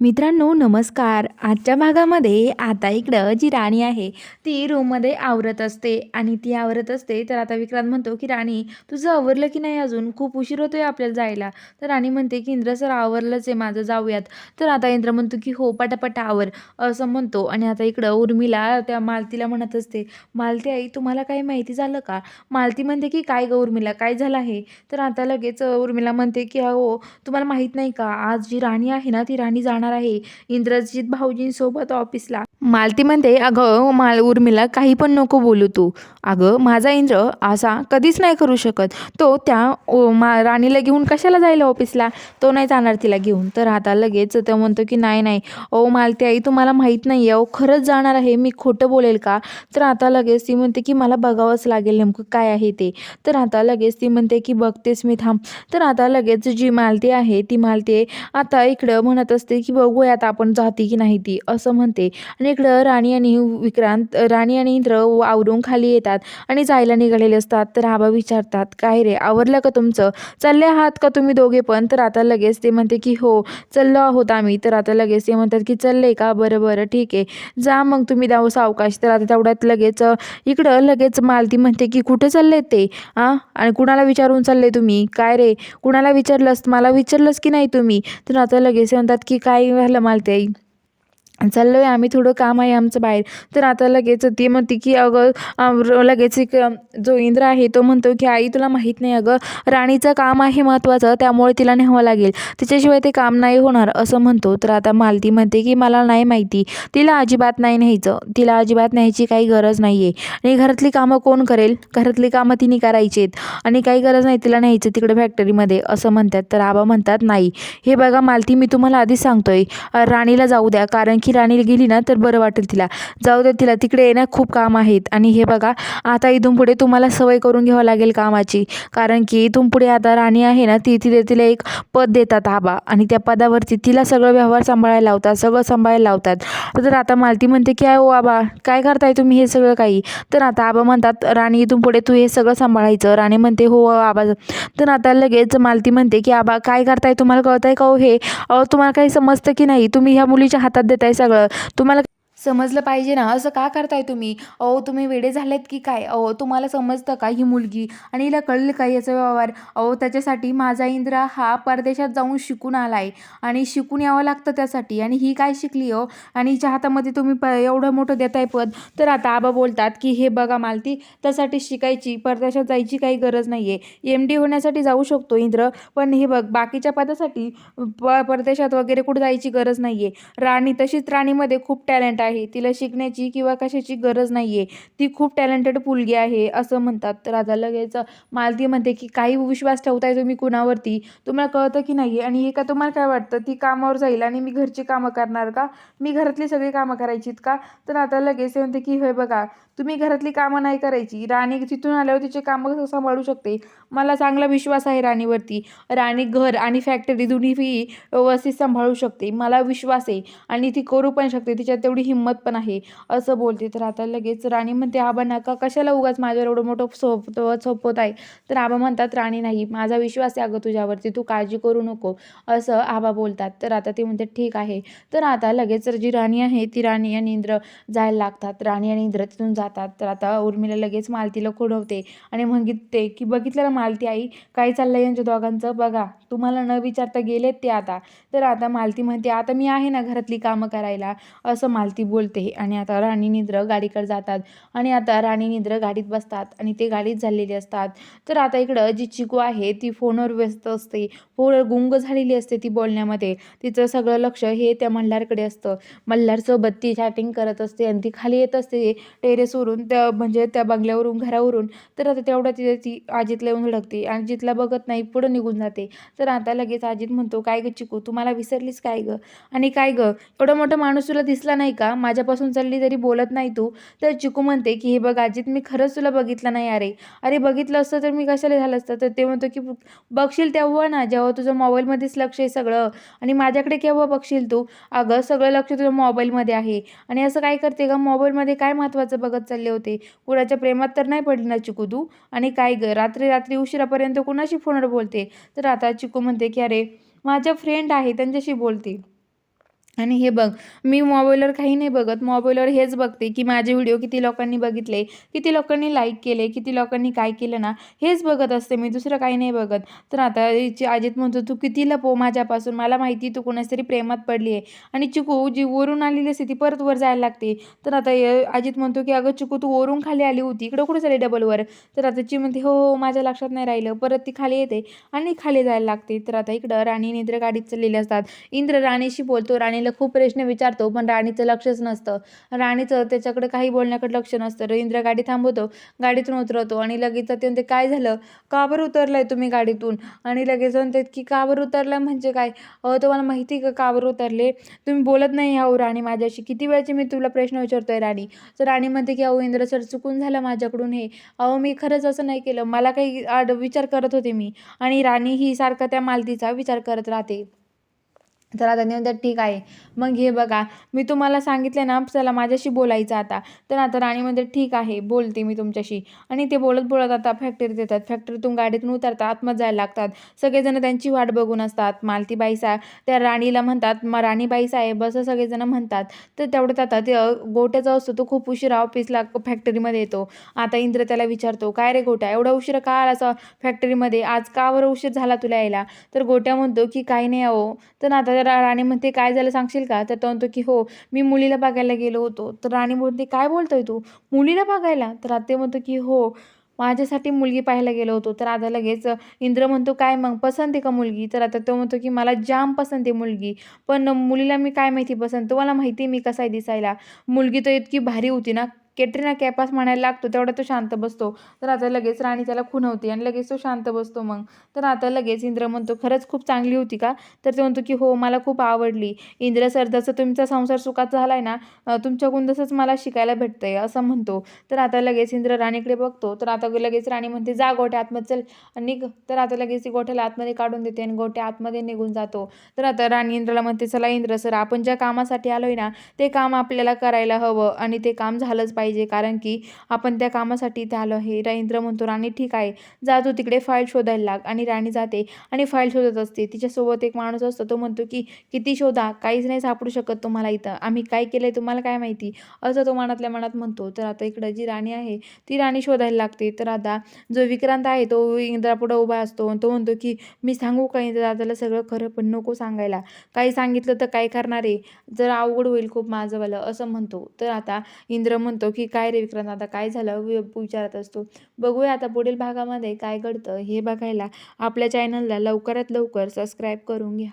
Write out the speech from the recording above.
मित्रांनो नमस्कार. आजच्या भागामध्ये आता इकडं जी राणी आहे ती रूममध्ये आवरत असते. आणि ती आवरत असते तर आता विक्रांत म्हणतो की राणी तुझं आवरलं की नाही अजून? खूप उशीर होतोय आपल्याला जायला. तर राणी म्हणते की इंद्र सर आवरलंच आहे माझं जाऊयात. तर आता इंद्र म्हणतो की हो पटापट आवर असं म्हणतो. आणि आता इकडं उर्मिला त्या मालतीला म्हणत असते मालती आई तुम्हाला काही माहिती झालं का? मालती म्हणते की काय गं उर्मिला काय झालं आहे? तर आता लगेच उर्मिला म्हणते की हो तुम्हाला माहीत नाही का? आज जी राणी आहे ना ती राणी जाणार आहे. इंद्रजित भाऊजींसोबत ऑफिसला मालती म्हणते अगं माल उर्मिला काही पण नको बोलू तू. अगं माझा इंद्र असा कधीच नाही करू शकत. तो त्या ओ, मा राणीला घेऊन कशाला जायला ऑफिसला? तो नाही जाणार तिला घेऊन. तर आता लगेच तो म्हणतो की नाही नाही. ओ मालती आई तुम्हाला माहीत नाही आहे. ओ खरंच जाणार आहे. मी खोटं बोलेल का? तर आता लगेच ती म्हणते की मला बघावंच लागेल नेमकं काय आहे ते. तर आता लगेच ती म्हणते की बघतेस मी थांब. तर आता लगेच जी मालती आहे ती मालती आता इकडं म्हणत असते की बघूयात आपण जाते की नाही ती. असं म्हणते. आणि इकडं राणी आणि विक्रांत राणी आणि इंद्र आवरून खाली येतात आणि जायला निघालेले असतात. तर आबा विचारतात काय रे आवरलं का तुमचं? चालले आहात का तुम्ही दोघे पण? तर आता लगेच ते म्हणते की हो चाललो आहोत आम्ही. तर आता लगेच ते म्हणतात की चालले का? बरं बरं ठीक आहे. जा मग तुम्ही दाव सावकाश. तर आता तेवढ्यात लगेच इकडं लगेच मालती म्हणते की कुठे चालले ते? हां आणि कुणाला विचारून चालले तुम्ही? काय रे? कुणाला विचारलंस? मला विचारलंस की नाही तुम्ही? तर आता लगेच म्हणतात की काय झालं मालती आई? चाललो आहे आम्ही थोडं काम आहे आमचं बाहेर. तर आता लगेच ती म्हणते की अगं लगेच एक जो इंद्र आहे तो म्हणतो की आई तुला माहीत नाही अगं राणीचं काम आहे महत्त्वाचं त्यामुळे तिला न्यावं लागेल. तिच्याशिवाय ते काम नाही होणार असं म्हणतो. तर आता मालती म्हणते की मला नाही माहिती. तिला अजिबात नाही न्यायचं. तिला अजिबात न्यायची काही गरज नाही आहे आणि घरातली कामं कोण करेल? घरातली कामं तिने करायची आहेत. आणि काही गरज नाही तिला न्यायचं तिकडे फॅक्टरीमध्ये असं म्हणतात. तर आबा म्हणतात नाही. हे बघा मालती मी तुम्हाला आधीच सांगतोय. राणीला जाऊ द्या. कारण की ही राणी गेली ना तर बरं वाटेल तिला. जाऊ दे तिला तिकडे येणं खूप काम आहेत. आणि हे बघा आता इथून पुढे तुम्हाला सवय करून घ्यावं लागेल कामाची. कारण की इथून पुढे आता राणी आहे ना ती तिथे तिला एक पद देतात आबा. आणि त्या पदावरती तिला सगळं व्यवहार सांभाळायला लावतात सगळं सांभाळायला लावतात. तर आता मालती म्हणते की ओ आबा काय करताय तुम्ही हे सगळं काही? तर आता आबा म्हणतात राणी इथून पुढे तू हे सगळं सांभाळायचं. राणी म्हणते हो आबा. तर आता लगेच मालती म्हणते की आबा काय करताय तुम्हाला कळत आहे का हो हे? तुम्हाला काही समजतं की नाही? तुम्ही ह्या मुलीच्या हातात देताय सगळं. तुम्हाला समजलं पाहिजे ना. असं का करताय तुम्ही? अहो तुम्ही वेडे झालेत की काय? अहो तुम्हाला समजतं का ही मुलगी? आणि हिला कळलं का याचा व्यवहार? अहो त्याच्यासाठी माझा इंद्रा हा परदेशात जाऊन शिकून आला आहे आणि शिकून यावं लागतं त्यासाठी. आणि ही काय शिकली हो? आणि हिच्या हातामध्ये तुम्ही प एवढं मोठं देताय पद. तर आता आबा बोलतात की हे बघा मालती त्यासाठी शिकायची परदेशात जायची काही गरज नाही आहे एम डी होण्यासाठी जाऊ शकतो इंद्र. पण हे बघ बाकीच्या पदासाठी प परदेशात वगैरे कुठं जायची गरज नाही आहे राणी तशीच राणीमध्ये खूप टॅलेंट आहे. तिला शिकण्याची किंवा कशाची गरज नाही आहे ती खूप टॅलेंटेड मुलगी आहे असं म्हणतात. तर आता लगेच मालती म्हणते की काही विश्वास ठेवताय तुम्ही कुणावरती? तुम्हाला कळतं की नाही आणि हे का तुम्हाला काय वाटतं? ती कामावर जाईल आणि मी घरची कामं करणार का? मी घरातली सगळी कामं करायचीत का? तर आता लगेच म्हणते की हे बघा तुम्ही घरातली कामं नाही करायची. राणी तिथून आल्यावर तिचे कामं सांभाळू शकते? मला चांगला विश्वास आहे राणीवरती. राणी घर आणि फॅक्टरी दोन्ही व्यवस्थित सांभाळू शकते. मला विश्वास आहे आणि ती करू पण शकते. तिच्यात तेवढी हिंमत पण आहे. असं बोलते. तर आता लगेच राणी म्हणते आबा नका. कशाला उगाच माझ्यावर एवढं मोठं सोप सोपवत आहे? तर आबा म्हणतात राणी नाही. माझा विश्वास आहे अगं तुझ्यावरती. तू काळजी करू नको. असं आबा बोलतात. तर आता ते म्हणते ठीक आहे. तर आता लगेच जी राणी आहे ती राणी आणि इंद्र जायला लागतात. राणी आणि इंद्र तिथून जातात. तर आता उर्मिला लगेच मालतीला खुडवते आणि म्हणते की बघितलं ना मालती आई? काय चाललंय यांच्या दोघांचं? बघा. तुम्हाला न विचारता गेलेत ते आता. तर आता मालती म्हणते आता मी आहे ना घरातली कामं करायला. असं मालती बोलते आणि आता राणी निद्र गाडीकडे जातात आणि आता राणी निद्र गाडीत बसतात आणि ते गाडीत झालेले असतात. तर आता इकडं जी चिकू आहे ती फोनवर व्यस्त असते. फोनवर गुंग झालेली असते ती बोलण्यामध्ये. तिचं सगळं लक्ष हे त्या मल्हारकडे असतं. मल्हारसोबत ती चॅटिंग करत असते आणि ती खाली येत असते टेरेसवरून त्या म्हणजे त्या बंगल्यावरून घरावरून. तर आता तेवढं तिथे ती आजीतला येऊन धडकते. आणि जितला बघत नाही पुढं निघून जाते. तर आता लगेच अजित म्हणतो काय गं चिकू तू मला विसरलीस काय गं? आणि काय गं एवढा मोठा माणूस तुला दिसला नाही का? माझ्यापासून चालली तरी बोलत नाही तू. तर चिकू म्हणते की हे बघ अजित मी खरंच तुला बघितलं नाही अरे. अरे बघितलं असतं तर मी कशाला झालं असतं? तर ते म्हणतो की बघशील तेव्हा ना जेव्हा तुझं मोबाईलमध्येच लक्ष आहे सगळं. आणि माझ्याकडे केव्हा बघशील तू? अगं सगळं लक्ष तुझं मोबाईलमध्ये आहे. आणि असं काय करते का मोबाईलमध्ये काय महत्त्वाचं बघत चालले होते? कुणाच्या प्रेमात तर नाही पडली ना चिकू तू? आणि काय ग? रात्री रात्री उशिरापर्यंत कुणाशी फोनवर बोलते? तर आता चिकू म्हणते की अरे माझ्या फ्रेंड आहे त्यांच्याशी बोलते. आणि हे बघ मी मोबाईलवर काही नाही बघत. मोबाईलवर हेच बघते की माझे व्हिडिओ किती लोकांनी बघितले किती लोकांनी लाईक केले किती लोकांनी काय केलं ना हेच बघत असते मी दुसरं काही नाही बघत. तर आता हिची अजित म्हणतो तू किती लपो माझ्यापासून मला माहिती तू कोणाच तरी प्रेमात पडली आहे. आणि चिकू जी वरून आलेली असते ती परत वर जायला लागते. तर आता अजित म्हणतो की अगं चिकू तू वरून खाली आली होती इकडं कुठं झाली डबलवर तर आता ची म्हणते हो, हो हो माझ्या लक्षात नाही राहिलं. परत ती खाली येते आणि खाली जायला लागते. तर आता इकडं राणी निद्र गाडीत चाललेले असतात. इंद्र राणीशी बोलतो राणीला खूप प्रश्न विचारतो पण राणीचं लक्षच नसतं. राणीचं त्याच्याकडे काही बोलण्याकडे लक्ष नसतं. रवींद्र गाडी थांबवतो गाडीतून उतरवतो आणि लगेच ते म्हणते काय झालं? का बरं उतरलाय तुम्ही गाडीतून? आणि लगेच म्हणतात की का बरं उतरलं म्हणजे काय? अहो तुम्हाला माहिती का का बरं उतरले? तुम्ही बोलत नाही अहो राणी माझ्याशी. किती वेळची मी तुला प्रश्न विचारतोय राणी? तर राणी म्हणते की अहो इंद्र सर चुकून झालं माझ्याकडून हे. अहो मी खरंच असं नाही केलं. मला काही आड विचार करत होते मी. आणि राणी ही सारखं त्या मालतीचा विचार करत राहते. तर आता ते म्हणतात ठीक आहे. मग हे बघा मी तुम्हाला सांगितले ना चला माझ्याशी बोलायचं आता. तर आता राणी म्हणते ठीक आहे बोलते मी तुमच्याशी. आणि ते बोलत बोलत आता फॅक्टरीत येतात. फॅक्टरीतून गाडीतून उतरतात आतमध्ये जायला लागतात. सगळेजण त्यांची वाट बघून असतात. मालतीबाई सा त्या राणीला म्हणतात मग राणीबाई साहेब असं सगळेजण म्हणतात. तर तेवढ्यात आता ते गोट्याचा असतो तो खूप उशिरा ऑफिसला फॅक्टरीमध्ये येतो. आता इंद्र त्याला विचारतो काय रे गोट्या एवढा उशिरा का आला फॅक्टरीमध्ये आज का बरं उशीर झाला तुला यायला? तर गोट्या म्हणतो की काही नाही अहो. तर आता तर राणी म्हणते काय झालं सांगशील का? तर तो म्हणतो की हो मी मुलीला बघायला गेलो होतो. तर राणी म्हणते काय बोलतोय तू? मुलीला बघायला? तर आते ते म्हणतो की हो माझ्यासाठी मुलगी पाहायला गेलो होतो. तर आता लगेच इंद्र म्हणतो काय मग पसंत आहे का मुलगी? तर आता तो म्हणतो की मला जाम पसंत आहे मुलगी पण मुलीला मी काय माहिती पसंत? तुम्हाला माहिती आहे मी कसा आहे दिसायला? मुलगी तर इतकी भारी होती ना केटरीना कॅपास म्हणायला लागतो तेवढा तो शांत बसतो. तर आता लगेच राणी त्याला खुणवते आणि लगेच तो शांत बसतो मग. तर आता लगेच इंद्र म्हणतो खरंच खूप चांगली होती का? तर ते म्हणतो की हो मला खूप आवडली. इंद्र सर जसं तुमचा संसार सुखाचा झाला आहे ना तुमच्याकडून तसंच मला शिकायला भेटतंय असं म्हणतो. तर आता लगेच इंद्र राणीकडे बघतो. तर आता लगेच राणी म्हणते जा गोट्या आतमध्ये चल आणि निघ. तर आता लगेच ती गोठ्याला आतमध्ये काढून देते आणि गोट्या आतमध्ये निघून जातो. तर आता राणी इंद्राला म्हणते चला इंद्र सर आपण ज्या कामासाठी आलोय ना ते काम आपल्याला करायला हवं आणि ते काम झालंच पाहिजे. पाहिजे. कारण की आपण त्या कामासाठी इथे आलो आहे. रा- इंद्र म्हणतो राणी ठीक आहे. जा तू तिकडे फाईल शोधायला लाग. आणि राणी जाते आणि फाईल शोधत असते. तिच्यासोबत एक माणूस असतो. तो म्हणतो की किती शोधा? काहीच नाही सापडू शकत तुम्हाला इथं. आम्ही काय केलंय तुम्हाला काय माहिती? असं तो मनातल्या मनात म्हणतो. तर आता इकडं जी राणी आहे ती राणी शोधायला लागते. तर आता जो विक्रांत आहे तो इंद्रापुढं उभा असतो. तो म्हणतो की मी सांगू का इंद्र दादाला सगळं खरं पण नको सांगायला? काही सांगितलं तर काय करणार आहे? जर अवघड होईल खूप माझंवालं असं म्हणतो. तर आता इंद्र म्हणतो की काय रे विक्रांत आता काय झालं? विचारत असतो. बघूया आता पुढील भागामध्ये काय घडतं हे बघायला. आपल्या चॅनलला लवकरात लवकर सबस्क्राईब करून घ्या.